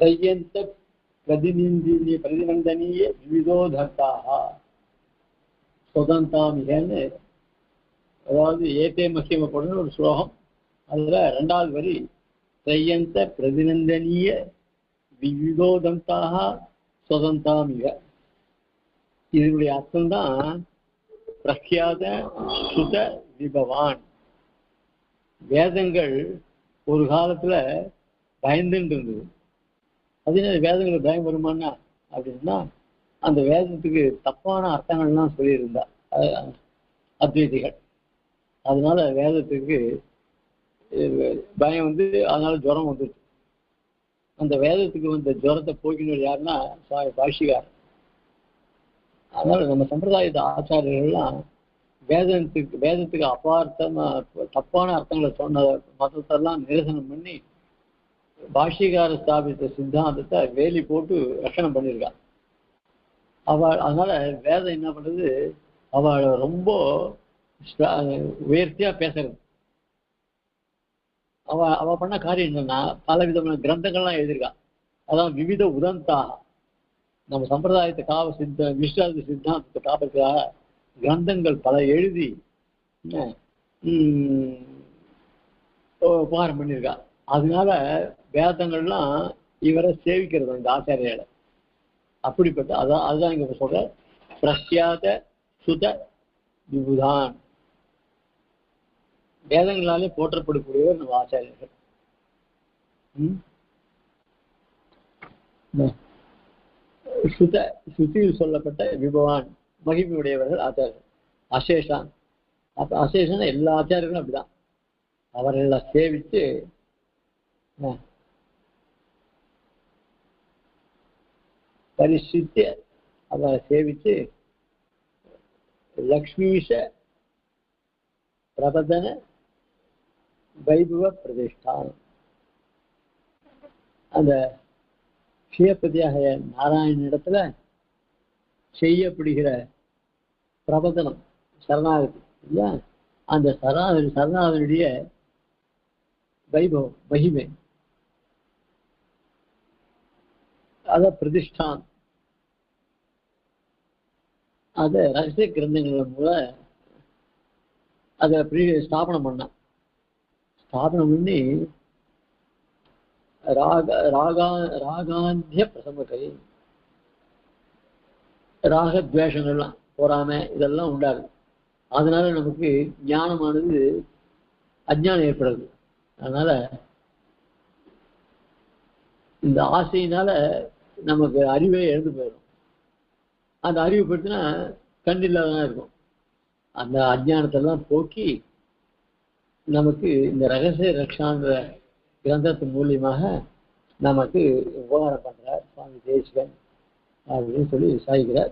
त्रय्यन्त பிரதிநிதி பிரதிநந்தனீய விவிதோதர்த்தாக சுதந்தாமிகன்னு அதாவது ஏத்தே மக்கியமப்படும் ஒரு ஸ்லோகம் அதுல ரெண்டாவது வரி த்ரையந்த பிரதிநந்தனீய விவிதோதந்தாக சுதந்தாமிக இதனுடைய அர்த்தம் தான் பிரக்யாத சுத விபவான் வேதங்கள் ஒரு காலத்துல பயந்துட்டு இருந்தது அதே வேதங்களுக்கு பயம் வருமானா அப்படின்னா அந்த வேதத்துக்கு தப்பான அர்த்தங்கள்லாம் சொல்லியிருந்தா அத்வைதிகள். அதனால வேதத்துக்கு பயம் வந்து அதனால ஜுரம் வந்துருச்சு. அந்த வேதத்துக்கு வந்த ஜுரத்தை போக்கினவர் யாருன்னா சுவாமி பாஷிகார் அதனால நம்ம சம்பிரதாயத்த ஆச்சாரியர்கள்லாம் வேதத்துக்கு வேதத்துக்கு அபார்த்தமா தப்பான அர்த்தங்களை சொன்ன மதத்தெல்லாம் நிரசனம் பண்ணி பாஷிகார ஸ்தாபித்த சித்தாந்தத்தை வேலி போட்டு ரஷணம் பண்ணியிருக்கான். அவள் அதனால வேதம் என்ன பண்றது அவள் ரொம்ப உயர்த்தியா பேசுறது. அவ அவ பண்ண காரியம் என்னன்னா பல விதமான கிரந்தங்கள்லாம் எழுதியிருக்கா அதான் விவித உதந்தாக நம்ம சம்பிரதாயத்தை காவ சித்த விஸ்வாத சித்தாந்தத்தை காப்பதுக்காக கிரந்தங்கள் பல எழுதி உபகாரம் பண்ணியிருக்கா அதனால வேதங்கள்லாம் இவரை சேவிக்கிறது இந்த ஆச்சாரியால அப்படிப்பட்ட அதான் அதுதான் இங்க சொல்ற பிரத்யாத சுத விபுதான். வேதங்களாலே போற்றப்படக்கூடியவர் நம்ம ஆச்சாரியர்கள். சுத சுத்தியில் சொல்லப்பட்ட விபவான் மகிமையுடையவர்கள் ஆச்சாரியர்கள். அசேஷான். அப்ப அசேஷன் எல்லா ஆச்சாரியர்களும் அப்படிதான். அவர்களை சேவித்து பரிசுத்து அவரை சேவித்து லக்ஷ்மீஷ பிரபதன வைபவ பிரதிஷ்டானம் அந்த சிவபதியாக நாராயணனிடத்துல செய்யப்படுகிற பிரபதனம் சரணாகதி இல்லையா அந்த சரணாகதி சரணாகதியுடைய வைபவம் மகிமை அத பிரதிஷ்டான். அத ரகசிய கிரந்தங்கள் கூட அதை ஸ்தாபனம் பண்ணான் ஸ்தாபனம் பண்ணி ராக ராகா ராகாந்திய பிரசமகை ராகத்வேஷங்கள்லாம் பொறாமை இதெல்லாம் உண்டாகுது. அதனால நமக்கு ஞானமானது அஜ்ஞானம் ஏற்படுது. அதனால இந்த ஆசையினால நமக்கு அறிவே எழுந்து போயிடும். அந்த அறிவு பற்றினா கண் இல்லாதான் இருக்கும். அந்த அஜானத்தெல்லாம் போக்கி நமக்கு இந்த ரகசிய ரக்ஷான்ற கிரந்தத்தின் மூலியமாக நமக்கு உபகாரம் பண்ணுறார் சுவாமி தேசிகன் அப்படின்னு சொல்லி சாதிக்கிறார்.